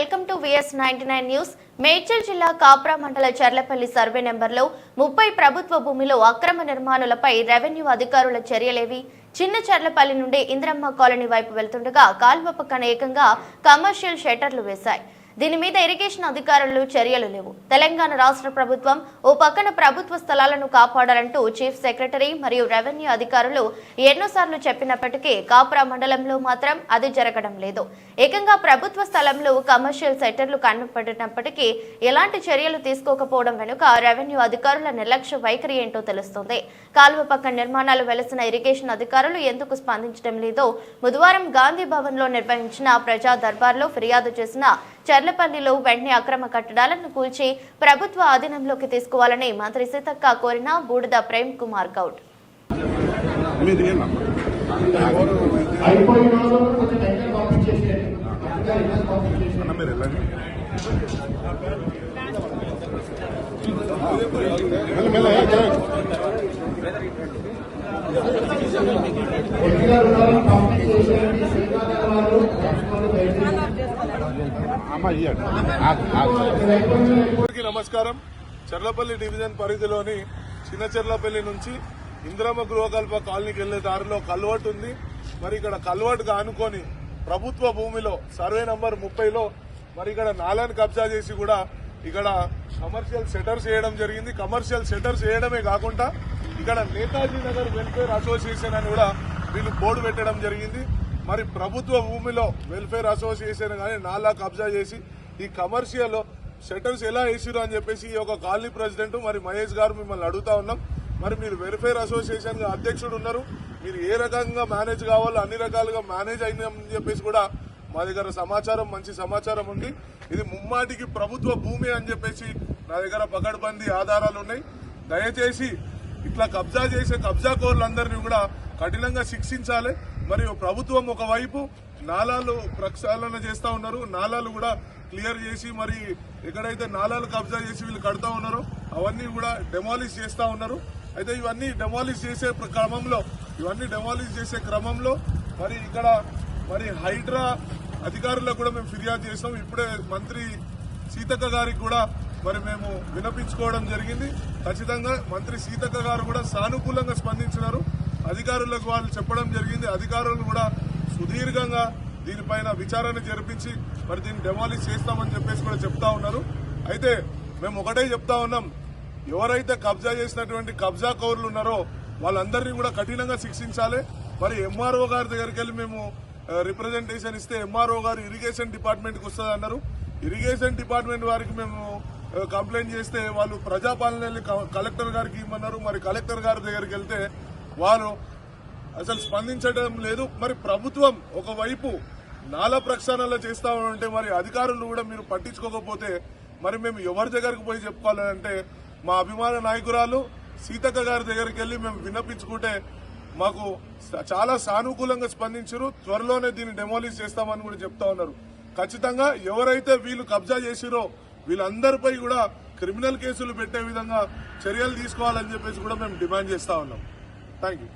Welcome to VS ninety nine news. Medchal జిల్లా కాప్రా మండల Cherlapalli survey నెంబర్లో ముప్పై ప్రభుత్వ భూమిలో అక్రమ నిర్మాణాలపై రెవెన్యూ అధికారుల చర్యలేవి. చిన్న చర్లపల్లి నుండి ఇంద్రమ్మ కాలనీ వైపు వెళ్తుండగా కాల్వ పక్కన ఏకంగా కమర్షియల్ షెటర్లు వేశాయి. దీని మీద ఇరిగేషన్ అధికారులు చర్యలు లేవు. తెలంగాణ రాష్ట్ర ప్రభుత్వం ఓ పక్కన ప్రభుత్వ స్థలాలను కాపాడాలంటూ చీఫ్ సెక్రటరీ మరియు రెవెన్యూ అధికారులు ఎన్నోసార్లు చెప్పినప్పటికీ కాపురా మండలంలో మాత్రం అది జరగడం లేదు. ఏకంగా ప్రభుత్వ స్థలంలో కమర్షియల్ సెటర్లు కనపడినప్పటికీ ఎలాంటి చర్యలు తీసుకోకపోవడం వెనుక రెవెన్యూ అధికారుల నిర్లక్ష్య వైఖరి ఏంటో తెలుస్తుంది. కాలువ పక్క నిర్మాణాలు వెలసిన ఇరిగేషన్ అధికారులు ఎందుకు స్పందించడం లేదో బుధవారం గాంధీ భవన్లో నిర్వహించిన ప్రజా దర్బార్లో ఫిర్యాదు చేసిన చర్లపల్లిలో వెంటనే అక్రమ కట్టడాలను కూల్చి ప్రభుత్వ ఆధీనంలోకి తీసుకోవాలని మంత్రి సీతక్క కోరిన బూడిద ప్రేమ్ కుమార్ గౌడ్? అయిపోయిన వాళ్ళు కొంచెం దగ్గర పంపించేసేయండి ఇంకా ఇంకా పంపించేసేయండి అన్న మీరు వెళ్ళండి మెల్ల, మెల్ల, ఏ, ఏ. ఎన్నికల రుణాలను పంపించేసేయండి శ్రీకాకుళం వాళ్ళు లక్ష్మణులు దయచేసి అమ్మ అందరికీ నమస్కారం. చర్లపల్లి డివిజన్ పరిధిలోని చిన్న చెర్లపల్లి నుంచి ఇంద్రమ్మ గృహకల్ప కాలనీకి వెళ్ళే దారిలో కల్వర్ట్ ఉంది. మరి ఇక్కడ కల్వర్ట్ ఆనుకొని ప్రభుత్వ భూమిలో సర్వే నంబర్ ముప్పైలో మరి ఇక్కడ నాలాన్ని కబ్జా చేసి కూడా ఇక్కడ కమర్షియల్ సెటర్స్ వేయడం జరిగింది. కమర్షియల్ సెటర్స్ వేయడమే కాకుండా ఇక్కడ నేతాజీ నగర్ వెల్ఫేర్ అసోసియేషన్ అని కూడా వీళ్ళు బోర్డు పెట్టడం జరిగింది. మరి ప్రభుత్వ భూమిలో వెల్ఫేర్ అసోసియేషన్ కానీ నాలా కబ్జా చేసి ఈ కమర్షియల్ షట్టర్స్ ఎలా వేసిరు అని చెప్పేసి ఈ యొక్క కాలనీ ప్రెసిడెంట్ మరి మహేష్ గారు మిమ్మల్ని అడుగుతా ఉన్నాం. మరి మీరు వెల్ఫేర్ అసోసియేషన్ అధ్యక్షుడు ఉన్నారు. మీరు ఏ రకంగా మేనేజ్ కావాలో అన్ని రకాలుగా మేనేజ్ అయిందని చెప్పేసి కూడా మా దగ్గర సమాచారం మంచి సమాచారం ఉంది. ఇది ముమ్మాటికి ప్రభుత్వ భూమి అని చెప్పేసి నా దగ్గర పకడ్బందీ ఆధారాలు ఉన్నాయి. దయచేసి ఇట్లా కబ్జా చేసే కబ్జా కోర్లందరినీ కూడా కఠినంగా శిక్షించాలి. మరియు ప్రభుత్వం ఒకవైపు నాలాలు ప్రక్షాళన చేస్తూ ఉన్నారు. నాలాలు కూడా క్లియర్ చేసి మరి ఎక్కడైతే నాలాలు కబ్జా చేసి వీళ్ళు కడతా ఉన్నారో అవన్నీ కూడా డెమాలిష్ చేస్తూ ఉన్నారు. అయితే ఇవన్నీ డెమాలిష్ చేసే ప్ర- క్రమంలో ఇవన్నీ డెమాలిష్ చేసే క్రమంలో మరి ఇక్కడ మరి హైడ్రా అధికారులకు కూడా మేము ఫిర్యాదు చేసాం ఇప్పుడే మంత్రి సీతక్క గారికి కూడా మరి మేము వినపించుకోవడం జరిగింది. ఖచ్చితంగా మంత్రి సీతక్క గారు కూడా సానుకూలంగా స్పందించినారు. అధికారులకు వాళ్ళు చెప్పడం జరిగింది. అధికారులు కూడా సుదీర్ఘంగా దీనిపైన విచారణ జరిపించి మరి దీన్ని డెమాలిష్ చేస్తామని చెప్పేసి కూడా చెప్తా ఉన్నారు. అయితే మేము ఒకటే చెప్తా ఉన్నాం. ఎవరైతే కబ్జా చేసినటువంటి కబ్జా కౌరులు ఉన్నారో వాళ్ళందరినీ కూడా కఠినంగా శిక్షించాలి. మరి ఎంఆర్ఓ గారి దగ్గరికి వెళ్ళి మేము రిప్రజెంటేషన్ ఇస్తే ఎంఆర్ఓ గారు ఇరిగేషన్ డిపార్ట్మెంట్కి వస్తుంది అన్నారు ఇరిగేషన్ డిపార్ట్మెంట్ వారికి మేము కంప్లైంట్ చేస్తే వాళ్ళు ప్రజాపాలన వెళ్ళి క- కలెక్టర్ గారికి ఇమ్మన్నారు. మరి కలెక్టర్ గారి దగ్గరికి వెళ్తే వారు అసలు స్పందించడం లేదు. మరి ప్రభుత్వం ఒకవైపు నాలా ప్రక్షాళనలు చేస్తా ఉంటే మరి అధికారులు కూడా మీరు పట్టించుకోకపోతే మరి మేము ఎవరి దగ్గరికి పోయి చెప్పుకోవాలంటే మా అభిమాన నాయకురాలు సీతక్క గారి దగ్గరికి వెళ్ళి మేము విన్నపించుకుంటే మాకు చాలా సానుకూలంగా స్పందించారు. త్వరలోనే దీన్ని డెమోలిష్ చేస్తామని కూడా చెప్తా ఉన్నారు. ఖచ్చితంగా ఎవరైతే వీళ్ళు కబ్జా చేసిరో వీళ్ళందరిపై కూడా క్రిమినల్ కేసులు పెట్టే విధంగా చర్యలు తీసుకోవాలని చెప్పేసి కూడా మేము డిమాండ్ చేస్తా ఉన్నాం. Thank you